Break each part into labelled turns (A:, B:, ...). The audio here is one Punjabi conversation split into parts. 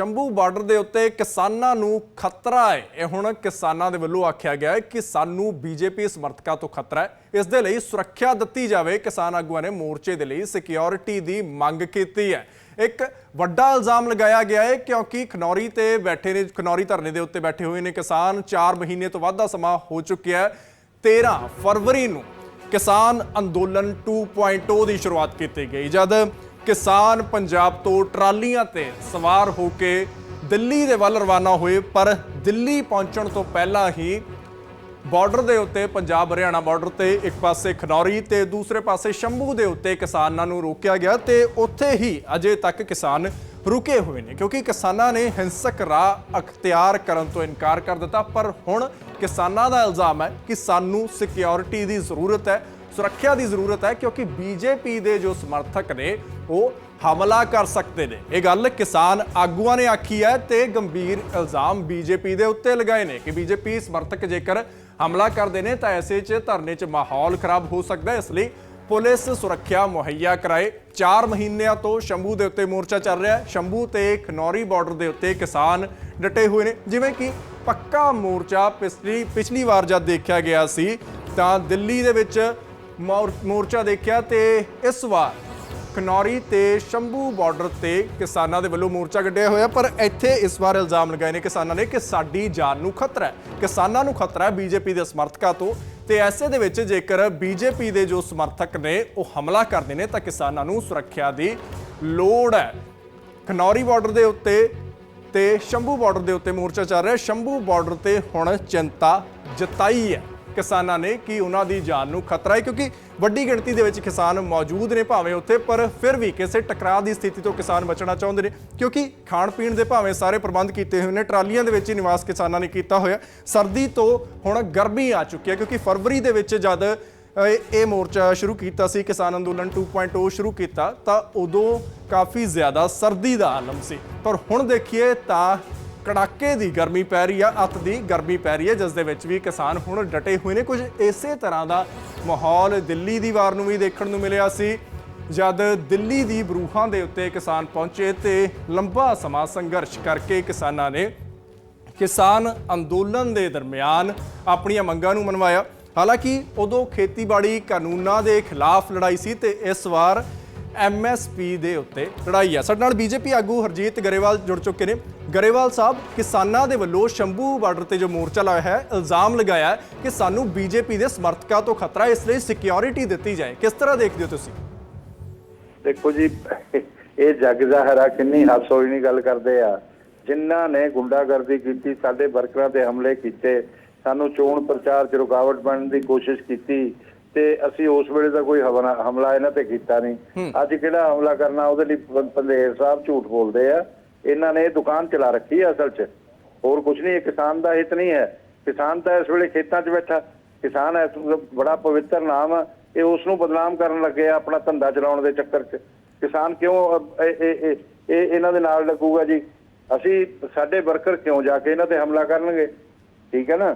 A: ਸ਼ੰਭੂ ਬਾਰਡਰ ਦੇ ਉੱਤੇ ਕਿਸਾਨਾਂ ਨੂੰ ਖਤਰਾ ਹੈ। ਇਹ ਹੁਣ ਕਿਸਾਨਾਂ ਦੇ ਵੱਲੋਂ ਆਖਿਆ ਗਿਆ ਹੈ ਕਿ ਸਾਨੂੰ ਬੀਜੇਪੀ ਸਮਰਥਕਾਂ ਤੋਂ ਖਤਰਾ ਹੈ। ਇਸ ਦੇ ਲਈ ਸੁਰੱਖਿਆ ਦਿੱਤੀ ਜਾਵੇ। ਕਿਸਾਨ ਆਗੂਆਂ ਨੇ ਮੋਰਚੇ ਦੇ ਲਈ ਸਿਕਿਉਰਿਟੀ ਦੀ ਮੰਗ ਕੀਤੀ ਹੈ। ਇੱਕ ਵੱਡਾ ਇਲਜ਼ਾਮ ਲਗਾਇਆ ਗਿਆ ਹੈ ਕਿਉਂਕਿ ਖਨੌਰੀ ਤੇ ਬੈਠੇ ਨੇ, ਖਨੌਰੀ ਧਰਨੇ ਦੇ ਉੱਤੇ ਬੈਠੇ ਹੋਏ ਨੇ ਕਿਸਾਨ। 4 ਮਹੀਨੇ ਤੋਂ ਵੱਧ ਦਾ ਸਮਾਂ ਹੋ ਚੁੱਕਿਆ ਹੈ। 13 ਫਰਵਰੀ ਨੂੰ ਕਿਸਾਨ ਅੰਦੋਲਨ 2.0 ਦੀ ਸ਼ੁਰੂਆਤ ਕੀਤੀ ਗਈ। ਜਦ ਕਿਸਾਨ ਪੰਜਾਬ ਤੋਂ ਟਰਾਲੀਆਂ ਤੇ ਸਵਾਰ ਹੋ ਕੇ ਦਿੱਲੀ ਦੇ ਵੱਲ ਰਵਾਨਾ ਹੋਏ, ਪਰ ਦਿੱਲੀ ਪਹੁੰਚਣ ਤੋਂ ਪਹਿਲਾਂ ਹੀ ਬਾਰਡਰ ਦੇ ਉੱਤੇ ਪੰਜਾਬ ਹਰਿਆਣਾ ਬਾਰਡਰ ਤੇ ਇੱਕ ਪਾਸੇ ਖਨੌਰੀ ਤੇ ਦੂਸਰੇ ਪਾਸੇ ਸ਼ੰਭੂ ਦੇ ਉੱਤੇ ਕਿਸਾਨਾਂ ਨੂੰ ਰੋਕਿਆ ਗਿਆ ਤੇ ਉੱਥੇ ਹੀ ਅਜੇ ਤੱਕ ਕਿਸਾਨ ਰੁਕੇ ਹੋਏ ਨੇ, ਕਿਉਂਕਿ ਕਿਸਾਨਾਂ ਨੇ ਹਿੰਸਕ ਰਾਹ ਅਖਤਿਆਰ ਕਰਨ ਤੋਂ ਇਨਕਾਰ ਕਰ ਦਿੱਤਾ। ਪਰ ਹੁਣ ਕਿਸਾਨਾਂ ਦਾ ਇਲਜ਼ਾਮ ਹੈ ਕਿ ਸਾਨੂੰ ਸਿਕਿਉਰਿਟੀ ਦੀ ਜ਼ਰੂਰਤ ਹੈ, ਸੁਰੱਖਿਆ ਦੀ ਜ਼ਰੂਰਤ ਹੈ, ਕਿਉਂਕਿ ਬੀਜੇਪੀ ਦੇ ਜੋ ਸਮਰਥਕ ਨੇ ਉਹ ਹਮਲਾ ਕਰ ਸਕਦੇ ਨੇ। ਇਹ ਗੱਲ ਕਿਸਾਨ ਆਗੂਆਂ ਨੇ ਆਖੀ ਹੈ ਤੇ ਗੰਭੀਰ ਇਲਜ਼ਾਮ ਬੀਜੇਪੀ ਦੇ ਉੱਤੇ ਲਗਾਏ ਨੇ ਕਿ ਬੀਜੇਪੀ ਸਮਰਥਕ ਜੇਕਰ ਹਮਲਾ ਕਰਦੇ ਨੇ ਤਾਂ ਐਸੇ 'ਚ ਧਰਨੇ 'ਚ ਮਾਹੌਲ ਖਰਾਬ ਹੋ ਸਕਦਾ ਇਸ ਲਈ ਪੁਲਿਸ ਸੁਰੱਖਿਆ ਮੁਹੱਈਆ ਕਰਾਏ। 4 ਮਹੀਨਿਆਂ ਤੋਂ ਸ਼ੰਭੂ ਦੇ ਉੱਤੇ ਮੋਰਚਾ ਚੱਲ ਰਿਹਾ ਹੈ। ਸ਼ੰਭੂ ਤੇ ਖਨੌਰੀ ਬਾਰਡਰ ਦੇ ਉੱਤੇ ਕਿਸਾਨ ਡਟੇ ਹੋਏ ਨੇ। ਜਿਵੇਂ ਕਿ ਪੱਕਾ ਮੋਰਚਾ ਪਿਛਲੀ ਪਿਛਲੀ ਵਾਰ ਜਦ ਦੇਖਿਆ ਗਿਆ ਸੀ ਤਾਂ ਦਿੱਲੀ ਦੇ ਵਿੱਚ ਮੋਰ- ਮੋਰਚਾ ਦੇਖਿਆ ਤੇ ਇਸ ਵਾਰ ਖਨੌਰੀ ਤੇ ਸ਼ੰਭੂ ਬਾਰਡਰ ਤੇ ਕਿਸਾਨਾਂ ਦੇ ਵੱਲੋਂ ਮੋਰਚਾ ਕੱਢਿਆ ਹੋਇਆ, ਪਰ ਇੱਥੇ ਇਸ ਵਾਰ ਇਲਜ਼ਾਮ ਲਗਾਏ ਨੇ ਕਿਸਾਨਾਂ ਨੇ ਕਿ ਸਾਡੀ ਜਾਨ ਨੂੰ ਖਤਰਾ ਹੈ। ਕਿਸਾਨਾਂ ਨੂੰ ਖਤਰਾ ਹੈ ਬੀਜੇਪੀ ਦੇ ਸਮਰਥਕਾਂ ਤੋਂ। ਤੇ ਐਸੇ ਦੇ ਵਿੱਚ ਜੇਕਰ ਬੀਜੇਪੀ ਦੇ ਜੋ ਸਮਰਥਕ ਨੇ, ਉਹ ਹਮਲਾ ਕਰਦੇ ਨੇ, ਤਾਂ ਕਿਸਾਨਾਂ ਨੂੰ ਸੁਰੱਖਿਆ ਦੀ ਲੋੜ ਹੈ। ਖਨੌਰੀ ਬਾਰਡਰ ਦੇ ਉੱਤੇ ਤੇ ਸ਼ੰਭੂ ਬਾਰਡਰ ਦੇ ਉੱਤੇ ਮੋਰਚਾ ਚੱਲ ਰਿਹਾ ਸ਼ੰਭੂ ਬਾਰਡਰ ਤੇ ਹੁਣ ਚਿੰਤਾ ਜਤਾਈ ਹੈ। ਕਿਸਾਨਾਂ ਨੇ ਕਿ ਉਹਨਾਂ ਦੀ ਜਾਨ ਨੂੰ ਖਤਰਾ ਹੈ? ਕਿਉਂਕਿ ਵੱਡੀ ਗਿਣਤੀ ਦੇ ਵਿੱਚ ਕਿਸਾਨ ਮੌਜੂਦ ਨੇ ਭਾਵੇਂ ਉੱਥੇ, ਪਰ ਫਿਰ ਵੀ ਕਿਸੇ ਟਕਰਾਅ ਦੀ ਸਥਿਤੀ ਤੋਂ ਕਿਸਾਨ ਬਚਣਾ ਚਾਹੁੰਦੇ ਨੇ। ਕਿਉਂਕਿ ਖਾਣ ਪੀਣ ਦੇ ਭਾਵੇਂ ਸਾਰੇ ਪ੍ਰਬੰਧ ਕੀਤੇ ਹੋਏ ਨੇ, ਟਰਾਲੀਆਂ ਦੇ ਵਿੱਚ ਹੀ ਨਿਵਾਸ ਕਿਸਾਨਾਂ ਨੇ ਕੀਤਾ ਹੋਇਆ। ਸਰਦੀ ਤੋਂ ਹੁਣ ਗਰਮੀ ਆ ਚੁੱਕੀ ਹੈ, ਕਿਉਂਕਿ ਫਰਵਰੀ ਦੇ ਵਿੱਚ ਜਦ ਇਹ ਮੋਰਚਾ ਸ਼ੁਰੂ ਕੀਤਾ ਸੀ, ਕਿਸਾਨ ਅੰਦੋਲਨ 2.0 ਸ਼ੁਰੂ ਕੀਤਾ, ਤਾਂ ਉਦੋਂ ਕਾਫੀ ਜ਼ਿਆਦਾ ਸਰਦੀ ਦਾ ਆਲਮ ਸੀ। ਪਰ ਹੁਣ ਦੇਖੀਏ ਤਾਂ ਕੜਾਕੇ ਦੀ ਗਰਮੀ ਪੈ ਰਹੀ ਆ, ਅੱਤ ਦੀ ਗਰਮੀ ਪੈ ਰਹੀ ਹੈ ਜਿਸ ਦੇ ਵਿੱਚ ਵੀ ਕਿਸਾਨ ਹੁਣ ਡਟੇ ਹੋਏ ਨੇ। ਕੁਝ ਇਸੇ ਤਰ੍ਹਾਂ ਦਾ ਮਾਹੌਲ ਦਿੱਲੀ ਦੀ ਵਾਰ ਨੂੰ ਵੀ ਦੇਖਣ ਨੂੰ ਮਿਲਿਆ ਸੀ। ਜਦ ਦਿੱਲੀ ਦੀ ਬਰੂਹਾਂ ਦੇ ਉੱਤੇ ਕਿਸਾਨ ਪਹੁੰਚੇ ਤੇ ਲੰਬਾ ਸਮਾਂ ਸੰਘਰਸ਼ ਕਰਕੇ ਕਿਸਾਨਾਂ ਨੇ ਕਿਸਾਨ ਅੰਦੋਲਨ ਦੇ ਦਰਮਿਆਨ ਆਪਣੀਆਂ ਮੰਗਾਂ ਨੂੰ ਮਨਵਾਇਆ। ਹਾਲਾਂਕਿ ਉਦੋਂ ਖੇਤੀਬਾੜੀ ਕਾਨੂੰਨਾਂ ਦੇ ਖਿਲਾਫ ਲੜਾਈ ਸੀ ਤੇ ਇਸ ਵਾਰ ਐਮਐਸਪੀ ਦੇ ਉੱਤੇ ਲੜਾਈ ਆ। ਸਾਡੇ ਨਾਲ ਬੀਜੇਪੀ ਆਗੂ ਹਰਜੀਤ ਗਰੇਵਾਲ ਜੁੜ ਚੁੱਕੇ ਨੇ। ਗਰੇਵਾਲ ਸਾਹਿਬ, ਕਿਸਾਨਾਂ ਦੇ ਵੱਲੋਂ ਸ਼ੰਭੂ ਬਾਰਡਰ ਤੇ ਜੋ ਮੋਰਚਾ ਲਾਇਆ ਹੈ, ਇਲਜ਼ਾਮ ਲਗਾਇਆ ਕਿ ਸਾਨੂੰ ਬੀਜੇਪੀ ਦੇ ਸਮਰਥਕਾਂ ਤੋਂ ਖਤਰਾ ਇਸ ਲਈ ਸਿਕਿਉਰਿਟੀ ਦਿੱਤੀ ਜਾਏ। ਕਿਸ ਤਰ੍ਹਾਂ ਦੇਖਦੇ ਹੋ ਤੁਸੀਂ?
B: ਦੇਖੋ ਜੀ, ਇਹ ਜੱਗ ਜ਼ਾਹਰ ਕਿੰਨੀ ਹਾਸੋਹੀਣੀ ਗੱਲ ਕਰਦੇ ਆ। ਜਿਨ੍ਹਾਂ ਨੇ ਗੁੰਡਾਗਰਦੀ ਕੀਤੀ, ਸਾਡੇ ਵਰਕਰਾਂ ਤੇ ਹਮਲੇ ਕੀਤੇ, ਸਾਨੂੰ ਚੋਣ ਪ੍ਰਚਾਰ 'ਚ ਰੁਕਾਵਟ ਬਣਨ ਦੀ ਕੋਸ਼ਿਸ਼ ਕੀਤੀ ਤੇ ਅਸੀਂ ਉਸ ਵੇਲੇ ਦਾ ਕੋਈ ਹਮਲਾ ਇਹਨਾਂ ਤੇ ਕੀਤਾ ਨਹੀਂ। ਅੱਜ ਕਿਹੜਾ ਹਮਲਾ ਕਰਨਾ ਉਹਦੇ ਲਈ ਪ- ਪੰਧੇਰ ਸਾਹਿਬ ਝੂਠ ਬੋਲਦੇ ਆ। ਇਹਨਾਂ ਨੇ ਦੁਕਾਨ ਚਲਾ ਰੱਖੀ ਆ ਅਸਲ 'ਚ। ਹੋਰ ਕੁਝ ਨਹੀਂ ਇਹ ਕਿਸਾਨ ਦਾ ਹਿੱਤ ਨਹੀਂ ਹੈ। ਕਿਸਾਨ ਤਾਂ ਇਸ ਵੇਲੇ ਖੇਤਾਂ 'ਚ ਬੈਠਾ। ਕਿਸਾਨ ਹੈ ਬੜਾ ਪਵਿੱਤਰ ਨਾਮ ਆ। ਇਹ ਉਸ ਨੂੰ ਬਦਨਾਮ ਕਰਨ ਲੱਗੇ ਆ ਆਪਣਾ ਧੰਦਾ ਚਲਾਉਣ ਦੇ ਚੱਕਰ 'ਚ। ਕਿਸਾਨ ਕਿਉਂ ਇਹ ਇਹਨਾਂ ਦੇ ਨਾਲ ਲੱਗੂਗਾ ਜੀ? ਅਸੀਂ ਸਾਡੇ ਵਰਕਰ ਕਿਉਂ ਜਾ ਕੇ ਇਹਨਾਂ ਤੇ ਹਮਲਾ ਕਰਨਗੇ? ਠੀਕ ਹੈ ਨਾ?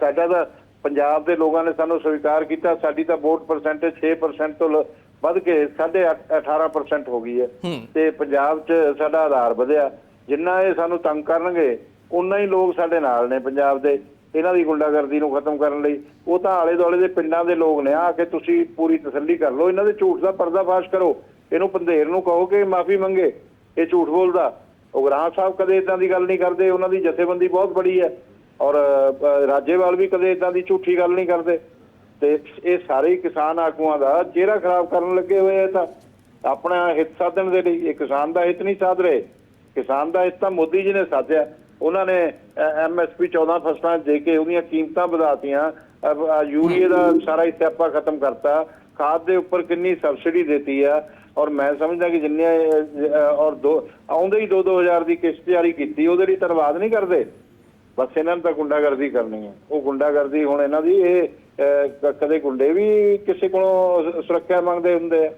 B: ਸਾਡਾ ਤਾਂ ਪੰਜਾਬ ਦੇ ਲੋਕਾਂ ਨੇ ਸਾਨੂੰ ਸਵੀਕਾਰ ਕੀਤਾ ਸਾਡੀ ਤਾਂ ਵੋਟ ਪਰਸੈਂਟੇਜ 6% ਤੋਂ ਵੱਧ ਕੇ 18% ਹੋ ਗਈ ਹੈ। ਤੇ ਪੰਜਾਬ 'ਚ ਸਾਡਾ ਆਧਾਰ ਵਧਿਆ। ਜਿੰਨਾ ਇਹ ਸਾਨੂੰ ਤੰਗ ਕਰਨਗੇ ਉਨਾ ਹੀ ਲੋਕ ਸਾਡੇ ਨਾਲ ਨੇ ਪੰਜਾਬ ਦੇ। ਇਹਨਾਂ ਦੀ ਗੁੰਡਾਗਰਦੀ ਨੂੰ ਖਤਮ ਕਰਨ ਲਈ। ਉਹ ਤਾਂ ਆਲੇ ਦੁਆਲੇ ਦੇ ਪਿੰਡਾਂ ਦੇ ਲੋਕ ਨੇ। ਆ ਕੇ ਤੁਸੀਂ ਪੂਰੀ ਤਸੱਲੀ ਕਰ ਲਓ। ਇਹਨਾਂ ਦੇ ਝੂਠ ਦਾ ਪਰਦਾਫਾਸ਼ ਕਰੋ। ਇਹਨੂੰ ਪੰਧੇਰ ਨੂੰ ਕਹੋ ਕਿ ਮਾਫੀ ਮੰਗੇ। ਇਹ ਝੂਠ ਬੋਲਦਾ। ਉਗਰਾਹ ਸਾਹਿਬ ਕਦੇ ਇਦਾਂ ਦੀ ਗੱਲ ਨਹੀਂ ਕਰਦੇ। ਉਹਨਾਂ ਦੀ ਜਥੇਬੰਦੀ ਬਹੁਤ ਬੜੀ ਹੈ। ਔਰ ਰਾਜੇਵਾਲ ਵੀ ਕਦੇ ਇਦਾਂ ਦੀ ਝੂਠੀ ਗੱਲ ਨਹੀਂ ਕਰਦੇ। ਤੇ ਇਹ ਸਾਰੇ ਕਿਸਾਨ ਆਗੂਆਂ ਦਾ ਚਿਹਰਾ ਖਰਾਬ ਕਰਨ ਲੱਗੇ ਹੋਏ ਆ ਤਾਂ। ਆਪਣਾ ਹਿੱਤ ਸਾਧਣ ਦੇ ਲਈ, ਇਹ ਕਿਸਾਨ ਦਾ ਹਿੱਤ ਨਹੀਂ ਸਾਧ ਰਹੇ। ਕਿਸਾਨ ਦਾ ਹਿੱਤ ਤਾਂ ਮੋਦੀ ਜੀ ਨੇ ਸਾਧਿਆ। ਉਹਨਾਂ ਨੇ ਐਮਐਸਪੀ 14 ਫਸਲਾਂ ਦੇ ਕੇ ਉਹਦੀਆਂ ਕੀਮਤਾਂ ਵਧਾਤੀਆਂ ਯੂਰੀਏ ਦਾ ਸਾਰਾ ਹੀ ਸਿਆਪਾ ਖਤਮ ਕਰਤਾ। ਖਾਦ ਦੇ ਉੱਪਰ ਕਿੰਨੀ ਸਬਸਿਡੀ ਦਿੱਤੀ ਆ। ਔਰ ਮੈਂ ਸਮਝਦਾ ਕਿ ਜਿੰਨੇ ਔਰ ਦੋ, ਆਉਂਦੇ ਹੀ 2-2000 ਦੀ ਕਿਸ਼ਤ ਜਾਰੀ ਕੀਤੀ, ਉਹਦੇ ਲਈ ਧੰਨਵਾਦ ਨਹੀਂ ਕਰਦੇ। ਬਸ ਇਹਨਾਂ ਨੂੰ ਤਾਂ ਗੁੰਡਾਗਰਦੀ ਕਰਨੀ ਹੈ। ਉਹ ਗੁੰਡਾਗਰਦੀ ਹੁਣ ਇਹਨਾਂ ਦੀ ਇਹ ਕਦੇ ਗੁੰਡੇ ਵੀ ਕਿਸੇ ਕੋਲੋਂ ਸੁਰੱਖਿਆ ਮੰਗਦੇ ਹੁੰਦੇ ਆ।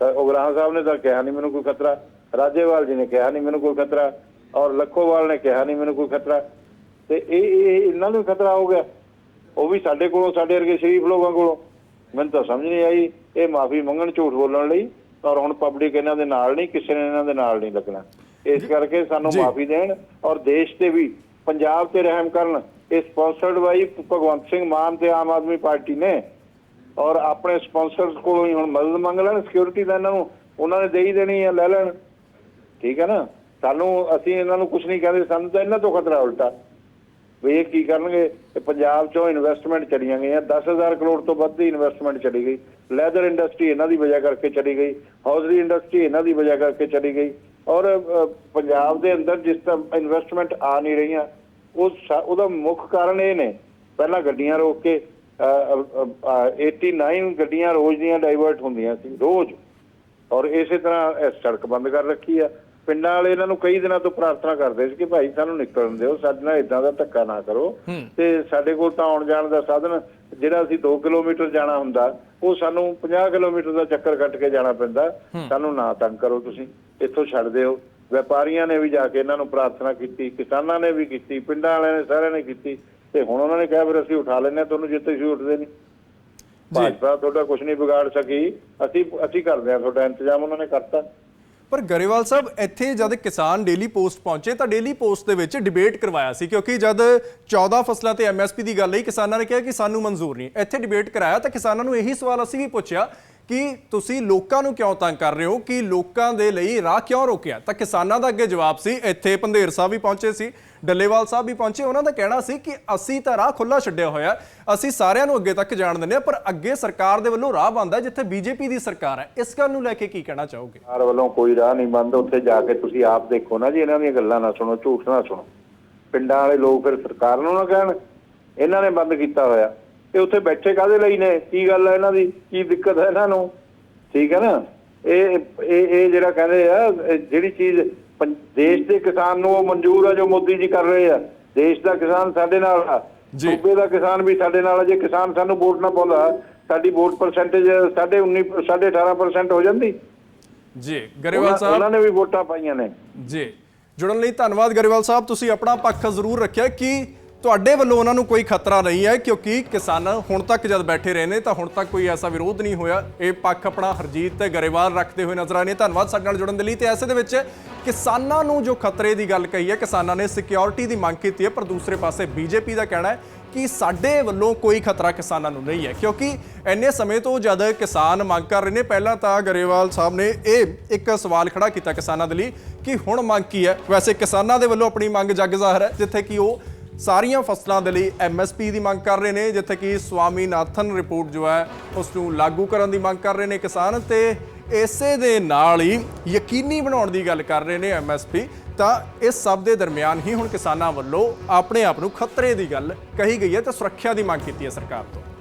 B: ਉਗਰਾਹ ਸਾਹਿਬ ਨੇ ਤਾਂ ਕਿਹਾ ਨਹੀਂ ਮੈਨੂੰ ਕੋਈ ਖਤਰਾ। ਰਾਜੇਵਾਲ ਜੀ ਨੇ ਕਿਹਾ ਨਹੀਂ ਮੈਨੂੰ ਕੋਈ ਖਤਰਾ। ਔਰ ਲੱਖੋਵਾਲ ਨੇ ਕਿਹਾ ਨਹੀਂ ਮੈਨੂੰ ਕੋਈ ਖਤਰਾ। ਤੇ ਇਹ ਇਹ ਇਹਨਾਂ ਨੂੰ ਖਤਰਾ ਹੋ ਗਿਆ। ਉਹ ਵੀ ਸਾਡੇ ਕੋਲੋਂ ਸਾਡੇ ਵਰਗੇ ਸ਼ਰੀਫ ਲੋਕਾਂ ਕੋਲੋਂ। ਮੈਨੂੰ ਤਾਂ ਸਮਝ ਨਹੀਂ ਆਈ ਇਹ ਮਾਫੀ ਮੰਗਣ ਝੂਠ ਬੋਲਣ ਲਈ। ਔਰ ਹੁਣ ਪਬਲਿਕ ਇਹਨਾਂ ਦੇ ਨਾਲ ਨਹੀਂ ਕਿਸੇ ਨੇ ਇਹਨਾਂ ਦੇ ਨਾਲ ਨਹੀਂ ਲੱਗਣਾ। ਇਸ ਕਰਕੇ ਸਾਨੂੰ। ਮਾਫੀ ਦੇਣ ਔਰ ਦੇਸ਼ ਤੇ ਵੀ ਪੰਜਾਬ ਤੇ ਰਹਿਮ ਕਰਨ ਇਹ ਸਪਾਂਸਰਡ ਬਾਈ ਭਗਵੰਤ ਸਿੰਘ ਮਾਨ ਤੇ ਆਮ ਆਦਮੀ ਪਾਰਟੀ ਨੇ। ਔਰ ਆਪਣੇ ਸਪਾਂਸਰਸ ਕੋਲੋਂ ਹੀ ਹੁਣ ਮਦਦ ਮੰਗ ਲੈਣ ਸਿਕਿਉਰਿਟੀ ਦਾ ਇਹਨਾਂ ਨੂੰ, ਉਹਨਾਂ ਨੇ ਦੇ ਹੀ ਦੇਣੀ ਆ, ਲੈ ਲੈਣ। ਠੀਕ ਹੈ ਨਾ? ਸਾਨੂੰ, ਅਸੀਂ ਇਹਨਾਂ ਨੂੰ ਕੁਝ ਨਹੀਂ ਕਹਿੰਦੇ, ਸਾਨੂੰ ਤਾਂ ਇਹਨਾਂ ਤੋਂ ਖਤਰਾ ਉਲਟਾ। ਵੀ ਇਹ ਕੀ ਕਰਨਗੇ? ਇਹ ਪੰਜਾਬ ਚੋਂ ਇਨਵੈਸਟਮੈਂਟ ਚਲੀਆਂ ਗਈਆਂ। 10000 ਕਰੋੜ ਤੋਂ ਵੱਧ ਦੀ ਇਨਵੈਸਟਮੈਂਟ ਚਲੀ ਗਈ। ਲੈਦਰ ਇੰਡਸਟਰੀ ਇਹਨਾਂ ਦੀ ਵਜ੍ਹਾ ਕਰਕੇ ਚਲੀ ਗਈ। ਹੌਜ਼ਰੀ ਇੰਡਸਟਰੀ ਇਹਨਾਂ ਦੀ ਵਜ੍ਹਾ ਕਰਕੇ ਚਲੀ ਗਈ। ਔਰ ਪੰਜਾਬ ਦੇ ਅੰਦਰ ਜਿਸ ਤਰ੍ਹਾਂ ਇਨਵੈਸਟਮੈਂਟ ਆ ਨਹੀਂ ਰਹੀਆਂ ਉਹ ਉਹਦਾ ਮੁੱਖ ਕਾਰਨ ਇਹ ਨੇ। ਪਹਿਲਾਂ ਗੱਡੀਆਂ ਰੋਕ ਕੇ ਅ, ਅ, ਅ, 89 ਗੱਡੀਆਂ ਰੋਜ਼ ਦੀਆਂ ਡਾਈਵਰਟ ਹੁੰਦੀਆਂ ਸੀ ਰੋਜ਼। ਔਰ ਇਸੇ ਤਰ੍ਹਾਂ ਇਹ ਸੜਕ ਬੰਦ ਕਰ ਰੱਖੀ ਆ। ਪਿੰਡਾਂ ਵਾਲੇ ਇਹਨਾਂ ਨੂੰ ਕਈ ਦਿਨਾਂ ਤੋਂ ਪ੍ਰਾਰਥਨਾ ਕਰਦੇ ਸੀ ਕਿ ਭਾਈ ਸਾਨੂੰ ਨਿਕਲਣ ਦਿਓ ਸਾਡੇ ਨਾਲ ਇਦਾਂ ਦਾ ਧੱਕਾ ਨਾ ਕਰੋ। ਤੇ ਸਾਡੇ ਕੋਲ ਤਾਂ ਆਉਣ ਜਾਣ ਦਾ ਸਾਧਨ ਜਿਹੜਾ ਅਸੀਂ 2 ਕਿਲੋਮੀਟਰ ਜਾਣਾ ਹੁੰਦਾ ਉਹ ਸਾਨੂੰ 50 ਕਿਲੋਮੀਟਰ ਦਾ ਚੱਕਰ ਕੱਟ ਕੇ ਜਾਣਾ ਪੈਂਦਾ। ਸਾਨੂੰ ਨਾ ਤੰਗ ਕਰੋ ਤੁਸੀਂ ਇੱਥੋਂ ਛੱਡ ਦਿਓ। ਵਪਾਰੀਆਂ ਨੇ ਵੀ ਜਾ ਕੇ ਇਹਨਾਂ ਨੂੰ ਪ੍ਰਾਰਥਨਾ ਕੀਤੀ ਕਿਸਾਨਾਂ ਨੇ ਵੀ ਕੀਤੀ ਪਿੰਡਾਂ ਵਾਲਿਆਂ ਨੇ ਸਾਰਿਆਂ ਨੇ ਕੀਤੀ। ਤੇ ਹੁਣ ਉਹਨਾਂ ਨੇ ਕਿਹਾ ਫਿਰ ਅਸੀਂ ਉਠਾ ਹਾਂ ਤੁਹਾਨੂੰ ਜੇ ਤੁਸੀਂ ਉੱਠਦੇ ਨਹੀਂ। ਭਾਜਪਾ ਤੁਹਾਡਾ ਕੁਝ ਨਹੀਂ ਵਿਗਾੜ ਸਕੀ। ਅਸੀਂ ਅਸੀਂ ਕਰਦੇ ਹਾਂ ਤੁਹਾਡਾ ਇੰਤਜ਼ਾਮ ਉਹਨਾਂ ਨੇ ਕਰਤਾ।
A: ਪਰ ਗਰੇਵਾਲ ਸਾਹਿਬ, ਇੱਥੇ ਜਦ ਕਿਸਾਨ ਡੇਲੀ ਪੋਸਟ ਪਹੁੰਚੇ ਤਾਂ ਡੇਲੀ ਪੋਸਟ ਦੇ ਵਿੱਚ ਡਿਬੇਟ ਕਰਵਾਇਆ ਸੀ, ਕਿਉਂਕਿ ਜਦ 14 ਫਸਲਾਂ ਤੇ ਐਮਐਸਪੀ ਦੀ ਗੱਲ ਆਈ, ਕਿਸਾਨਾਂ ਨੇ ਕਿਹਾ ਕਿ ਸਾਨੂੰ ਮਨਜ਼ੂਰ ਨਹੀਂ। ਇੱਥੇ ਡਿਬੇਟ ਕਰਾਇਆ ਤਾਂ ਕਿਸਾਨਾਂ ਨੂੰ ਇਹੀ ਸਵਾਲ ਅਸੀਂ ਵੀ ਪੁੱਛਿਆ ਕਿ ਤੁਸੀਂ ਲੋਕਾਂ ਨੂੰ ਕਿਉਂ ਤੰਗ ਕਰ ਰਹੇ ਹੋ ਕਿ ਲੋਕਾਂ ਦੇ ਲਈ ਰਾਹ ਕਿਉਂ ਰੋਕਿਆ? ਤਾਂ ਕਿਸਾਨਾਂ ਦਾ ਅੱਗੇ ਜਵਾਬ ਸੀ, ਇੱਥੇ ਪੰਧੇਰ ਸਾਹਿਬ ਵੀ ਪਹੁੰਚੇ ਸੀ। ਡੱਲੇਵਾਲ ਸਾਹਿਬ ਵੀ ਪਹੁੰਚੇ। ਉਹਨਾਂ ਦਾ ਕਹਿਣਾ ਸੀ ਕਿ ਅਸੀਂ ਤਾਂ ਰਾਹ ਖੁੱਲਾ ਛੱਡਿਆ ਹੋਇਆ ਅਸੀਂ ਸਾਰਿਆਂ ਨੂੰ ਅੱਗੇ ਤੱਕ ਜਾਣ ਦਿੰਦੇ ਹਾਂ, ਪਰ ਅੱਗੇ ਸਰਕਾਰ ਦੇ ਵੱਲੋਂ ਰਾਹ ਬੰਦ ਹੈ, ਜਿੱਥੇ ਬੀਜੇਪੀ ਦੀ ਸਰਕਾਰ ਹੈ। ਇਸ ਗੱਲ ਨੂੰ ਲੈ ਕੇ ਕੀ ਕਹਿਣਾ ਚਾਹੋਗੇ?
B: ਸਰਕਾਰ ਵੱਲੋਂ ਕੋਈ ਰਾਹ ਨਹੀਂ ਬੰਦ ਉੱਥੇ ਜਾ ਕੇ ਤੁਸੀਂ ਆਪ ਦੇਖੋ ਨਾ ਜੀ, ਇਹਨਾਂ ਦੀਆਂ ਗੱਲਾਂ ਨਾ ਸੁਣੋ, ਝੂਠ ਨਾ ਸੁਣੋ। ਪਿੰਡਾਂ ਵਾਲੇ ਲੋਕ ਫਿਰ ਸਰਕਾਰ ਨੂੰ ਨਾ ਕਹਿਣ। ਇਹਨਾਂ ਨੇ ਬੰਦ ਕੀਤਾ ਹੋਇਆ। ਤੇ ਉੱਥੇ ਬੈਠੇ ਕਾਦੇ ਲਈ ਨੇ? ਕੀ ਗੱਲ ਹੈ ਇਹਨਾਂ ਦੀ? ਕੀ ਦਿੱਕਤ ਹੈ ਇਹਨਾਂ ਨੂੰ? ਠੀਕ ਹੈ ਨਾ? ਇਹ ਇਹ ਇਹ ਜਿਹੜਾ ਕਹਿੰਦੇ ਆ ਜਿਹੜੀ ਚੀਜ਼ ਪੰ- ਦੇਸ਼ ਦੇ ਕਿਸਾਨ ਨੂੰ ਉਹ ਮਨਜ਼ੂਰ ਆ ਜੋ ਮੋਦੀ ਜੀ ਕਰ ਰਹੇ ਆ। ਦੇਸ਼ ਦਾ ਕਿਸਾਨ ਸਾਡੇ ਨਾਲ ਆ।
A: ਜੀ।
B: ਸੂਬੇ ਦਾ ਕਿਸਾਨ ਵੀ ਸਾਡੇ ਨਾਲ ਆ। ਜੇ ਕਿਸਾਨ ਸਾਨੂੰ ਵੋਟ ਨਾ ਪਾਉਂਦਾ ਸਾਡੀ ਵੋਟ ਪਰਸੈਂਟੇਜ 19 18% ਹੋ ਜਾਂਦੀ।
A: ਜੀ ਗਰੇਵਾਲ
B: ਉਹਨਾਂ
A: ਸਾਹਿਬ।
B: ਉਹਨਾਂ ਨੇ ਵੀ ਵੋਟਾਂ ਪਾਈਆਂ ਨੇ।
A: ਜੀ। ਜੁੜਨ ਲਈ ਧੰਨਵਾਦ ਗਰੇਵਾਲ ਸਾਹਿਬ ਤੁਸੀਂ ਆਪਣਾ ਪੱਖ ਜ਼ਰੂਰ ਰੱਖਿਆ। ਕਿ ਤੁਹਾਡੇ ਵੱਲੋਂ ਉਹਨਾਂ ਨੂੰ ਕੋਈ ਖਤਰਾ ਨਹੀਂ ਹੈ, ਕਿਉਂਕਿ ਕਿਸਾਨ ਹੁਣ ਤੱਕ ਜਦ ਬੈਠੇ ਰਹੇ ਨੇ, ਤਾਂ ਹੁਣ ਤੱਕ ਕੋਈ ਐਸਾ ਵਿਰੋਧ ਨਹੀਂ ਹੋਇਆ। ਇਹ ਪੱਖ ਆਪਣਾ ਹਰਜੀਤ ਤੇ ਗਰੇਵਾਲ ਰੱਖਦੇ ਹੋਏ ਨਜ਼ਰ ਆਏ ਨੇ। ਧੰਨਵਾਦ ਸਾਡੇ ਨਾਲ ਜੁੜਨ ਦੇ ਲਈ। ਤੇ ਐਸੇ ਦੇ ਵਿੱਚ ਕਿਸਾਨਾਂ ਨੂੰ ਜੋ ਖਤਰੇ ਦੀ ਗੱਲ ਕਹੀ ਹੈ, ਕਿਸਾਨਾਂ ਨੇ ਸਿਕਿਉਰਿਟੀ ਦੀ ਮੰਗ ਕੀਤੀ ਹੈ, ਪਰ ਦੂਸਰੇ ਪਾਸੇ ਬੀਜੇਪੀ ਦਾ ਕਹਿਣਾ ਹੈ ਕਿ ਸਾਡੇ ਵੱਲੋਂ ਕੋਈ ਖਤਰਾ ਕਿਸਾਨਾਂ ਨੂੰ ਨਹੀਂ ਹੈ। ਕਿਉਂਕਿ ਇੰਨੇ ਸਮੇਂ ਤੋਂ ਜਦ ਕਿਸਾਨ ਮੰਗ ਕਰ ਰਹੇ ਨੇ, ਪਹਿਲਾਂ ਤਾਂ ਗਰੇਵਾਲ ਸਾਹਿਬ ਨੇ ਇਹ ਇੱਕ ਸਵਾਲ ਖੜਾ ਕੀਤਾ ਕਿਸਾਨਾਂ ਦੇ ਲਈ ਕਿ ਹੁਣ ਮੰਗ ਕੀ ਹੈ? ਵੈਸੇ ਕਿਸਾਨਾਂ ਦੇ ਵੱਲੋਂ ਆਪਣੀ ਮੰਗ ਜੱਗ ਜ਼ਾਹਰ ਹੈ, ਜਿੱਥੇ ਕਿ ਉਹ ਸਾਰੀਆਂ ਫਸਲਾਂ ਦੇ ਲਈ ਐਮਐਸਪੀ ਦੀ ਮੰਗ ਕਰ ਰਹੇ ਨੇ, ਜਿੱਥੇ ਕਿ ਸਵਾਮੀਨਾਥਨ ਰਿਪੋਰਟ ਜੋ ਹੈ, ਉਸ ਨੂੰ ਲਾਗੂ ਕਰਨ ਦੀ ਮੰਗ ਕਰ ਰਹੇ ਨੇ ਕਿਸਾਨ। ਤੇ ਇਸੇ ਦੇ ਨਾਲ ਹੀ ਯਕੀਨੀ ਬਣਾਉਣ ਦੀ ਗੱਲ ਕਰ ਰਹੇ ਨੇ ਐਮਐਸਪੀ ਤਾਂ ਇਸ ਸਭ ਦੇ ਦਰਮਿਆਨ ਹੀ ਹੁਣ ਕਿਸਾਨਾਂ ਵੱਲੋਂ ਆਪਣੇ ਆਪ ਨੂੰ ਖਤਰੇ ਦੀ ਗੱਲ ਕਹੀ ਗਈ ਹੈ ਤੇ ਸੁਰੱਖਿਆ ਦੀ ਮੰਗ ਕੀਤੀ ਹੈ ਸਰਕਾਰ ਤੋਂ।